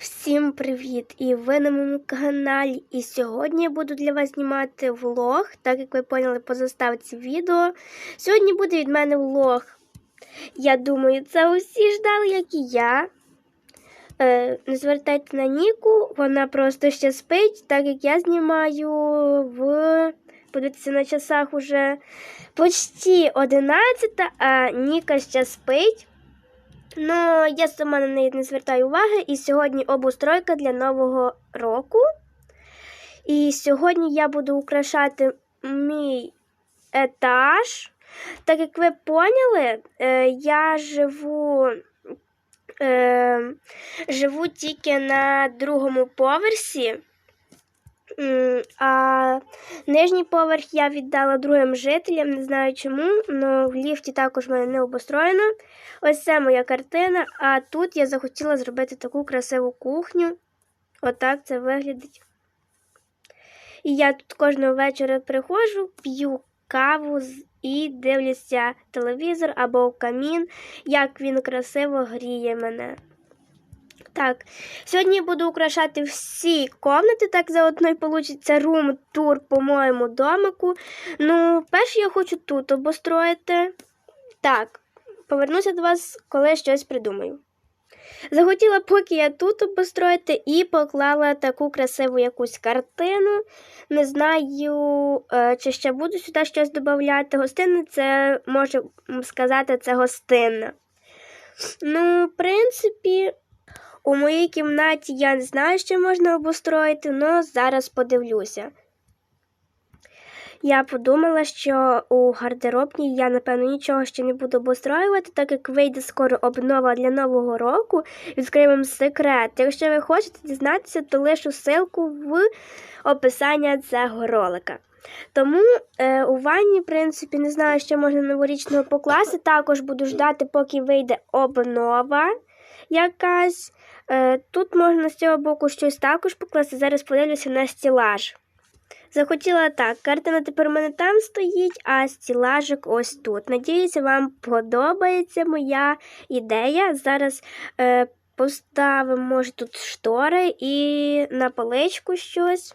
Всім привіт! І ви на моєму каналі. І сьогодні я буду для вас знімати влог, так як ви поняли по відео. Сьогодні буде від мене влог. Я думаю, це усі ждали, як і я. Е, не звертайте на Ніку, вона просто ще спить, так як я знімаю в. Подивіться на часах уже почти 11, а Ніка ще спить. Ну, я сама на неї не звертаю уваги. І сьогодні обустройка для нового року. І сьогодні я буду украшати мій етаж. Так як ви поняли, е, я живу, е, живу тільки на другому поверсі. А нижній поверх я віддала другим жителям, не знаю чому, але в ліфті також в мене не обустроєно. Ось це моя картина, а тут я захотіла зробити таку красиву кухню. Отак це виглядить. І я тут кожного вечора приходжу, п'ю каву і дивлюся телевізор або камін, як він красиво гріє мене. Так, сьогодні буду украшати всі комнати, так заодно й получиться рум-тур по моєму домику. Ну, перше я хочу тут обустроїти. Так, повернуся до вас, коли щось придумаю. Захотіла, поки я тут обустроїти, і поклала таку красиву якусь картину. Не знаю, е, чи ще буду сюди щось додати. Гостинне це можу сказати, це гостинна. Ну, в принципі, у моїй кімнаті я не знаю, що можна обустроїти, але зараз подивлюся. Я подумала, що у гардеробній я, напевно, нічого ще не буду обустроювати, так як вийде скоро обнова для нового року. Відкрию вам секрет. Якщо ви хочете дізнатися, то лишу ссылку в описання цього ролика. Тому е, у ванні, в принципі, не знаю, що можна новорічного покласти. Також буду ждати, поки вийде обнова якась. Е, тут можна з цього боку щось також покласти. Зараз подивлюся на стілаж. Захотіла так, картина тепер у мене там стоїть, а стілажик ось тут. Надіюся, вам подобається моя ідея. Зараз е, поставимо, може, тут штори і на поличку щось.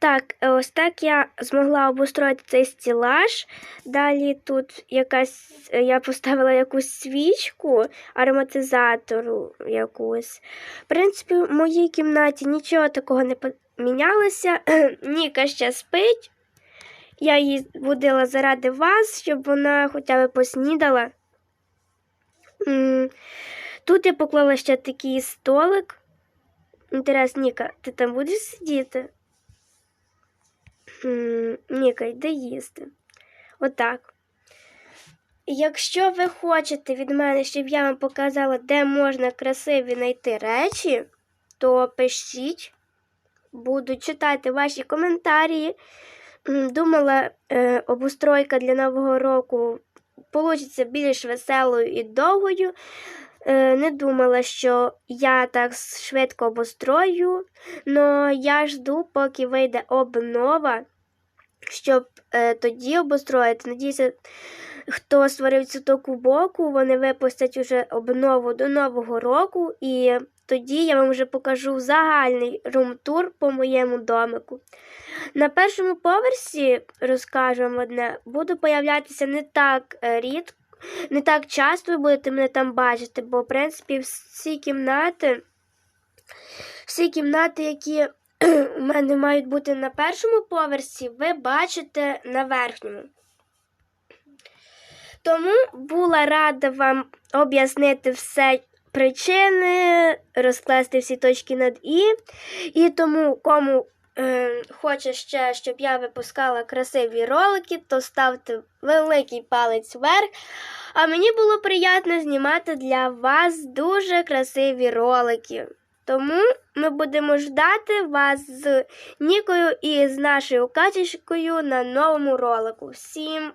Так, е, ось так я змогла обустроїти цей стілаж. Далі тут якась е, я поставила якусь свічку, ароматизатору якусь. В принципі, в моїй кімнаті нічого такого не помінялося. Ніка ще спить. Я її будила заради вас, щоб вона хоча б поснідала. Тут я поклала ще такий столик. Інтерес, Ніка, ти там будеш сидіти? М, Ніка, йди їсти. Отак. Якщо ви хочете від мене, щоб я вам показала, де можна красиві знайти речі, то пишіть. Буду читати ваші коментарі. Думала, е, обустройка для Нового року получиться більш веселою і довгою. Е, не думала, що я так швидко обустрою, але я жду, поки вийде обнова, щоб е, тоді обустроїти. Надіюся, хто створив цю таку боку, вони випустять уже обнову до Нового року, і тоді я вам вже покажу загальний рум-тур по моєму домику. На першому поверсі, розкажу вам одне, буду появлятися не так е, рідко не так часто ви будете мене там бачити, бо, в принципі, всі кімнати, всі кімнати, які у мене мають бути на першому поверсі, ви бачите на верхньому. Тому була рада вам об'яснити все причини, розкласти всі точки над І. І тому, кому е, хоче ще, щоб я випускала красиві ролики, то ставте великий палець вверх. А мені було приємно знімати для вас дуже красиві ролики. Тому ми будемо ждати вас з Нікою і з нашою Катюшкою на новому ролику. Всім